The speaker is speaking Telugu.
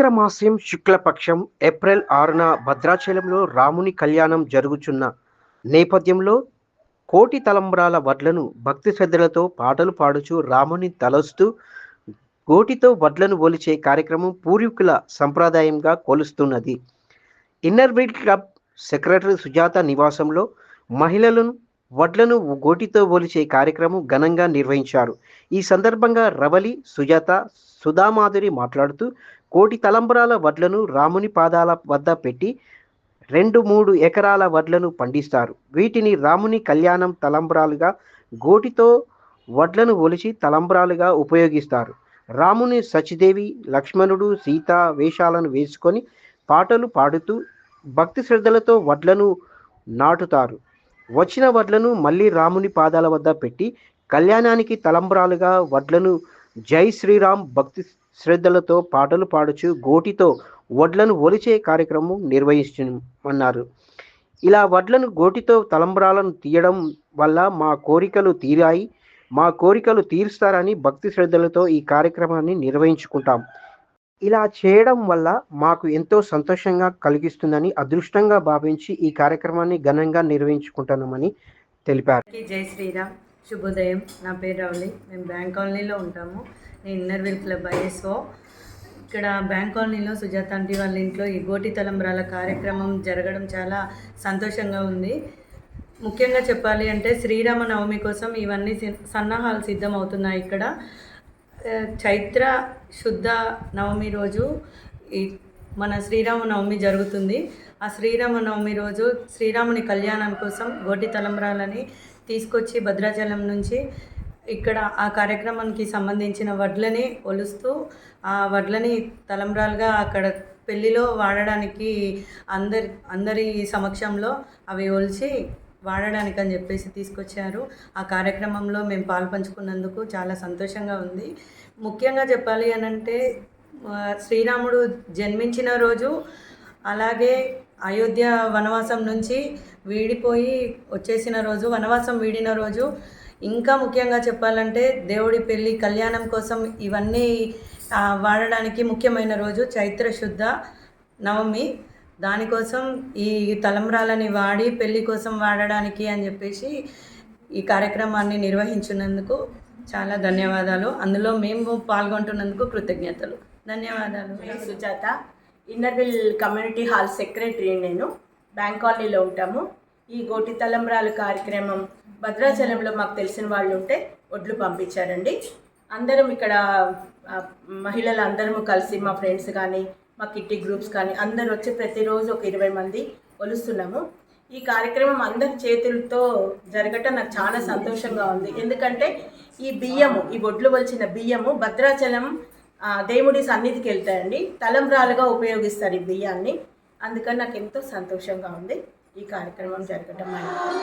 చైత్రమాస్యం శుక్లపక్షం ఏప్రిల్ ఆరున భద్రాచలంలో రాముని కళ్యాణం జరుగుచున్న నేపథ్యంలో కోటి తలంబ్రాల వడ్లను భక్తి శ్రద్ధలతో పాటలు పాడుచు రాముని తలస్తూ గోటితో వడ్లను ఒలిచే కార్యక్రమం పూర్వీకుల సంప్రదాయంగా కొలుస్తున్నది. Inner wheel club secretary Sujatha నివాసంలో మహిళలను వడ్లను గోటితో ఒలిచే కార్యక్రమం ఘనంగా నిర్వహించారు. ఈ సందర్భంగా రవలి సుజాత సుధామాధురి మాట్లాడుతూ కోటి తలంబరాల వడ్లను రాముని పాదాల వద్ద పెట్టి రెండు మూడు ఎకరాల వడ్లను పండిస్తారు. వీటిని రాముని కళ్యాణం తలంబ్రాలుగా గోటితో వడ్లను ఒలిచి తలంబ్రాలుగా ఉపయోగిస్తారు. రాముని సచిదేవి లక్ష్మణుడు సీత వేషాలను వేసుకొని పాటలు పాడుతూ భక్తి శ్రద్ధలతో వడ్లను నాటుతారు. వచ్చిన వడ్లను మళ్ళీ రాముని పాదాల వద్ద పెట్టి కళ్యాణానికి తలంబ్రాలుగా వడ్లను జై శ్రీరామ్ భక్తి శ్రద్ధలతో పాటలు పాడుచు గోటితో వడ్లను ఒలిచే కార్యక్రమం నిర్వహించమన్నారు. ఇలా వడ్లను గోటితో తలంబ్రాలను తీయడం వల్ల మా కోరికలు తీరాయి మా కోరికలు తీరుస్తారని భక్తి శ్రద్ధలతో ఈ కార్యక్రమాన్ని నిర్వహించుకుంటాం. ఇలా చేయడం వల్ల మాకు ఎంతో సంతోషంగా కలిగిస్తుందని అదృష్టంగా భావించి ఈ కార్యక్రమాన్ని ఘనంగా నిర్వహించుకుంటున్నామని తెలిపారు. జై శ్రీరామ్. శుభోదయం. నా పేరు రౌలి. మేము బ్యాంక్ కాలనీలో ఉంటాము. నేను ఇన్నర్ వీల్ క్లబ్ ఐఎస్ఓ. ఇక్కడ బ్యాంక్ కాలనీలో సుజాత ఆంటీ వాళ్ళ ఇంట్లో ఈ గోటి తలంబ్రాల కార్యక్రమం జరగడం చాలా సంతోషంగా ఉంది. ముఖ్యంగా చెప్పాలి అంటే శ్రీరామ నవమి కోసం ఇవన్నీ సన్నాహాలు సిద్ధమవుతున్నాయి ఇక్కడ. చైత్ర శుద్ధ నవమి రోజు ఈ మన శ్రీరామ నవమి జరుగుతుంది. ఆ శ్రీరామ నవమి రోజు శ్రీరాముని కళ్యాణం కోసం గోటి తలంబ్రాలని తీసుకొచ్చి భద్రాచలం నుంచి ఇక్కడ ఆ కార్యక్రమానికి సంబంధించిన వడ్లని ఒలుస్తూ ఆ వడ్లని తలంబ్రాలుగా అక్కడ పెళ్ళిలో వాడడానికి అందరి అందరి సమక్షంలో అవి ఒలిచి వాడడానికి అని చెప్పేసి తీసుకొచ్చారు. ఆ కార్యక్రమంలో మేము పాల్పంచుకున్నందుకు చాలా సంతోషంగా ఉంది. ముఖ్యంగా చెప్పాలి అని అంటే శ్రీరాముడు జన్మించిన రోజు అలాగే అయోధ్య వనవాసం నుంచి వీడిపోయి వచ్చేసిన రోజు వనవాసం వీడిన రోజు ఇంకా ముఖ్యంగా చెప్పాలంటే దేవుడి పెళ్ళి కళ్యాణం కోసం ఇవన్నీ వాడడానికి ముఖ్యమైన రోజు చైత్ర శుద్ధ నవమి. దానికోసం ఈ తలంబ్రాలని వాడి పెళ్ళి కోసం వాడడానికి అని చెప్పేసి ఈ కార్యక్రమాన్ని నిర్వహించినందుకు చాలా ధన్యవాదాలు. అందులో మేము పాల్గొంటున్నందుకు కృతజ్ఞతలు. ధన్యవాదాలు. Sujatha inner wheel community hall secretary నేను. బ్యాంక్ కాలనీలో ఉంటాము. ఈ గోటి తలంబ్రాలు కార్యక్రమం భద్రాచలంలో మాకు తెలిసిన వాళ్ళు ఉంటే ఒడ్లు పంపించారండి. అందరం ఇక్కడ మహిళలు అందరము కలిసి మా ఫ్రెండ్స్ కానీ మా కిట్టి గ్రూప్స్ కానీ అందరు వచ్చి ప్రతిరోజు ఒక ఇరవై మంది కొలుస్తున్నాము ఈ కార్యక్రమం అందరి చేతులతో జరగటం నాకు చాలా సంతోషంగా ఉంది. ఎందుకంటే ఈ బియ్యము ఈ ఒడ్లు వలిచిన బియ్యము భద్రాచలం దేవుడి సన్నిధికి వెళ్తాయండి. తలంబ్రాలుగా ఉపయోగిస్తారు ఈ బియ్యాన్ని. అందుకని నాకు ఎంతో సంతోషంగా ఉంది. ఈ కార్యక్రమం జరగటం అనేది